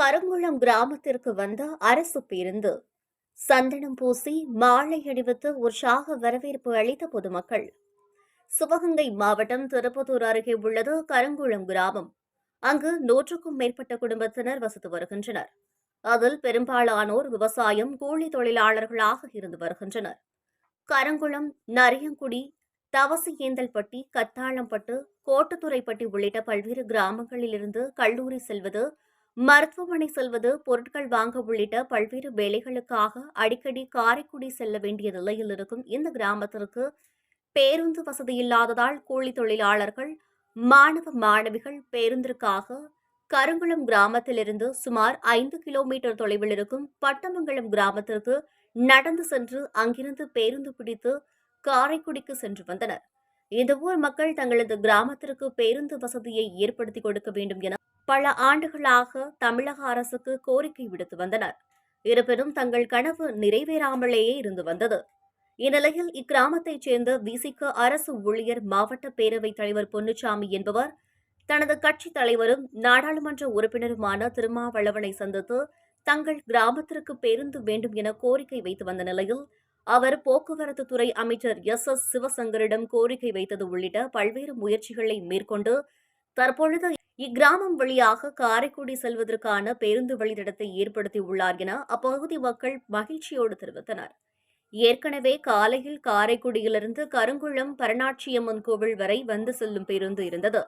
கருங்குளம் கிராமத்திற்கு வந்த அரசு பேருந்து. சந்தனம் பூசி மாலை அணிவித்து உற்சாக வரவேற்பு அளித்த பொதுமக்கள். சிவகங்கை மாவட்டம் திருப்பத்தூர் அருகே உள்ளது கருங்குளம் கிராமம். அங்கு நூற்றுக்கும் மேற்பட்ட குடும்பத்தினர் வசித்து வருகின்றனர். அதில் பெரும்பாலானோர் விவசாயம் கூலி தொழிலாளர்களாக இருந்து வருகின்றனர். கரங்குளம் நரியங்குடி தவசியேந்தல்பட்டி கத்தாளம்பட்டு கோட்டுத்துறைப்பட்டி உள்ளிட்ட பல்வேறு கிராமங்களிலிருந்து கல்லூரி செல்வது மருத்துவமனை செல்வது பொருட்கள் வாங்க உள்ளிட்ட பல்வேறு வேலைகளுக்காக அடிக்கடி காரைக்குடி செல்ல வேண்டிய நிலையில் இருக்கும் இந்த கிராமத்திற்கு பேருந்து வசதி இல்லாததால் கூலி தொழிலாளர்கள் மாணவ மாணவிகள் பேருந்திற்காக கருங்குளம் கிராமத்திலிருந்து சுமார் ஐந்து கிலோமீட்டர் தொலைவில் இருக்கும் பட்டமங்கலம் கிராமத்திற்கு நடந்து சென்று அங்கிருந்து பேருந்து பிடித்து காரைக்குடிக்கு சென்று வந்தனர். இந்த ஊர் மக்கள் தங்களது கிராமத்திற்கு பேருந்து வசதியை ஏற்படுத்தி கொடுக்க வேண்டும் என பல ஆண்டுகளாக தமிழக அரசுக்கு கோரிக்கை விடுத்து வந்தனர். இருப்பினும் தங்கள் கனவு நிறைவேறாமலேயே இருந்து வந்தது. இந்நிலையில் இக்கிராமத்தைச் சேர்ந்த விசிக அரசு ஊழியர் மாவட்ட பேரவைத் தலைவர் பொன்னுச்சாமி என்பவர் தனது கட்சித் தலைவரும் நாடாளுமன்ற உறுப்பினருமான திருமாவளவனை சந்தித்து தங்கள் கிராமத்திற்கு பேருந்து வேண்டும் என கோரிக்கை வைத்து வந்த நிலையில் அவர் போக்குவரத்து துறை அமைச்சர் எஸ். எஸ். சிவசங்கரிடம் கோரிக்கை வைத்தது உள்ளிட்ட பல்வேறு முயற்சிகளை மேற்கொண்டு தற்பொழுது இக்கிராமம் வழியாக காரைக்குடி செல்வதற்கான பேருந்து வழித்தடத்தை ஏற்படுத்தியுள்ளார் என அப்பகுதி மக்கள் மகிழ்ச்சியோடு தெரிவித்தனர். ஏற்கனவே காலையில் காரைக்குடியிலிருந்து கருங்குளம் பரணாட்சியம்மன் கோவில் வரை வந்து செல்லும் பேருந்து இருந்தது.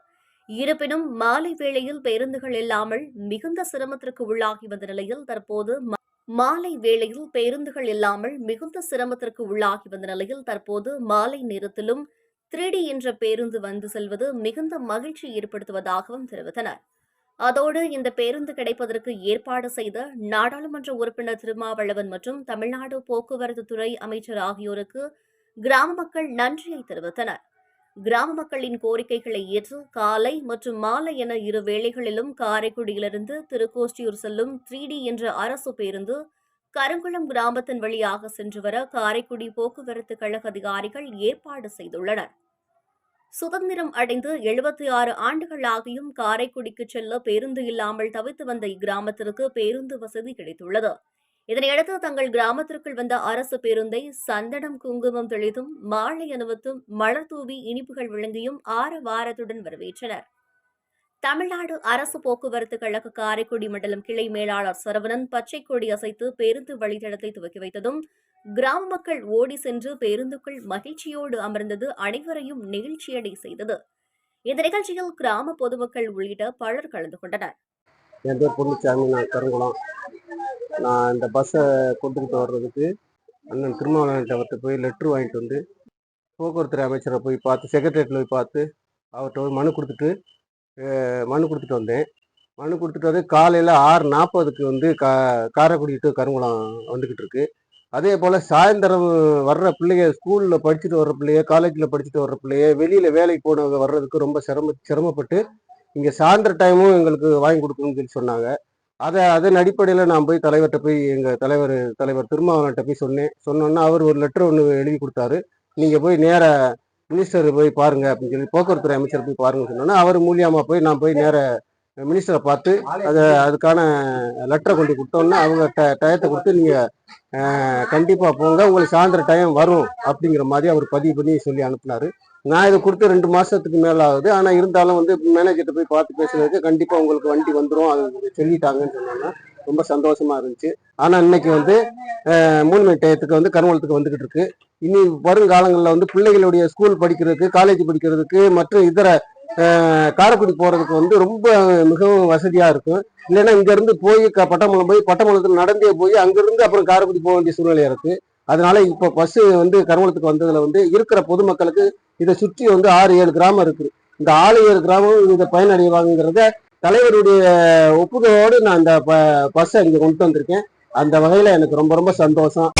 இருப்பினும் மாலை வேளையில் பேருந்துகள் இல்லாமல் மிகுந்த சிரமத்திற்கு உள்ளாகி வந்த நிலையில் தற்போது மாலை வேளையில் பேருந்துகள் இல்லாமல் மிகுந்த சிரமத்திற்கு உள்ளாகி வந்த நிலையில் தற்போது மாலை நேரத்திலும் த்ரீடி என்ற பேருந்து வந்து செல்வது மிகுந்த மகிழ்ச்சி ஏற்படுத்துவதாகவும் தெரிவித்தனர். அதோடு இந்த பேருந்து கிடைப்பதற்கு ஏற்பாடு செய்த நாடாளுமன்ற உறுப்பினர் திருமாவளவன் மற்றும் தமிழ்நாடு போக்குவரத்து துறை அமைச்சர் ஆகியோருக்கு கிராம மக்கள் நன்றியை தெரிவித்தனர். கிராம மக்களின் கோரிக்கைகளை ஏற்று காலை மற்றும் மாலை என இரு வேளைகளிலும் காரைக்குடியிலிருந்து திருக்கோஷ்டியூர் செல்லும் த்ரீ என்ற அரசு பேருந்து கருங்குளம் கிராமத்தின் வழியாக சென்று வர காரைக்குடி போக்குவரத்து கழக அதிகாரிகள் ஏற்பாடு செய்துள்ளனர். சுதந்திரம் அடைந்து எழுபத்தி ஆறு ஆண்டுகளாகியும் காரைக்குடிக்கு செல்ல பேருந்து இல்லாமல் தவித்து வந்த இக்கிராமத்திற்கு பேருந்து வசதி கிடைத்துள்ளது. இதனையடுத்து தங்கள் கிராமத்திற்குள் வந்த அரசு பேருந்தை சந்தனம் குங்குமம் தெளித்தும் மாலை அணிவித்தும் மலர் தூவி இனிப்புகள் வழங்கியும் ஆரவாரத்துடன் வரவேற்றனர். தமிழ்நாடு அரசு போக்குவரத்து கழக காரைக்குடி மண்டலம் கிளை மேலாளர் சரவணன் பச்சை கொடி அசைத்து பேருந்து வழித்தடத்தை துவக்கி வைத்ததும் கிராம மக்கள் ஓடி சென்று பேருந்துக்குள் மகிழ்ச்சியோடு அமர்ந்தது அனைவரையும் நெகிழ்ச்சியடை செய்தது. இந்த நிகழ்ச்சியில் கிராம பொதுமக்கள் உள்ளிட்ட பலர் கலந்து கொண்டனர். என் பேர் பொன்னுச்சாமி நான் கருங்குளம். நான் இந்த பஸ்ஸை கொண்டுகிட்டு வர்றதுக்கு அண்ணன் திருமாவளவன் அவர்கிட்ட போய் லெட்ரு வாங்கிட்டு வந்து போக்குவரத்து அமைச்சரை போய் பார்த்து செக்ரட்டரியேட்டில் போய் பார்த்து அவர்கிட்ட போய் மனு கொடுத்துட்டு மனு கொடுத்துட்டு வந்தேன். மனு கொடுத்துட்டு வந்து காலையில் ஆறு நாற்பதுக்கு வந்து கா காரைக்குடி டு கருங்குளம் வந்துக்கிட்டு இருக்கு. அதே போல் சாயந்தரம் வர்ற பிள்ளைங்க ஸ்கூலில் படிச்சுட்டு வர்ற பிள்ளைய காலேஜில் படிச்சுட்டு வர்ற பிள்ளைய வெளியில் வேலைக்கு போனவங்க வர்றதுக்கு ரொம்ப சிரம சிரமப்பட்டு இங்கே சாயந்தர டைமும் எங்களுக்கு வாங்கி கொடுக்கணும்னு சொல்லி சொன்னாங்க. அதை அதன் அடிப்படையில் நான் போய் தலைவர்கிட்ட போய் எங்கள் தலைவர் தலைவர் திருமாவளவன்கிட்ட போய் சொன்னேன். சொன்னோன்னா அவர் ஒரு லெட்டர் ஒன்று எழுதி கொடுத்தாரு. நீங்கள் போய் நேர மினிஸ்டர் போய் பாருங்க அப்படின்னு சொல்லி போக்குவரத்துறை அமைச்சர் போய் பாருங்க சொன்னோன்னா அவர் மூலியமாக போய் நான் போய் நேராக மினிஸ்டரை பார்த்து அதை அதுக்கான லெட்டரை கொண்டு கொடுத்தோன்னா அவங்க ட டயத்தை கொடுத்து நீங்கள் கண்டிப்பாக போங்க. உங்களுக்கு சாயந்தர டைம் வரும் அப்படிங்கிற மாதிரி அவர் பதிவு பண்ணி சொல்லி அனுப்புனாரு. நான் இதை கொடுத்து ரெண்டு மாசத்துக்கு மேல ஆகுது ஆனா இருந்தாலும் வந்து மேனேஜர்கிட்ட போய் பார்த்து பேசுறதுக்கு கண்டிப்பா உங்களுக்கு வண்டி வந்துடும் அது சொல்லிட்டாங்கன்னு சொன்னாங்க ரொம்ப சந்தோஷமா இருந்துச்சு. ஆனா இன்னைக்கு வந்து மூணு மணி டயத்துக்கு வந்து கருவலத்துக்கு வந்துகிட்டு இருக்கு. இனி வருங்காலங்களில் வந்து பிள்ளைகளுடைய ஸ்கூல் படிக்கிறதுக்கு காலேஜ் படிக்கிறதுக்கு மற்றும் இதர காரைக்குடி போகிறதுக்கு வந்து ரொம்ப மிகவும் வசதியாக இருக்கும். இல்லைன்னா இங்கேருந்து போய் க- பட்டமலம் போய் பட்டமலத்தில் நடந்தே போய் அங்கேருந்து அப்புறம் காரைக்குடி போக வேண்டிய சூழ்நிலை இருக்குது அதனால இப்போ பஸ்ஸு வந்து கருவலத்துக்கு வந்ததில் வந்து இருக்கிற பொதுமக்களுக்கு இதை சுற்றி வந்து ஆறு ஏழு கிராமம் இருக்குது இந்த ஆறு ஏழு கிராமம் இதை பயனடைவாங்கிறத தலைவருடைய ஒப்புதலோடு நான் இந்த ப பஸ்ஸை இங்கே கொண்டு வந்திருக்கேன். அந்த வகையில் எனக்கு ரொம்ப ரொம்ப சந்தோஷம்.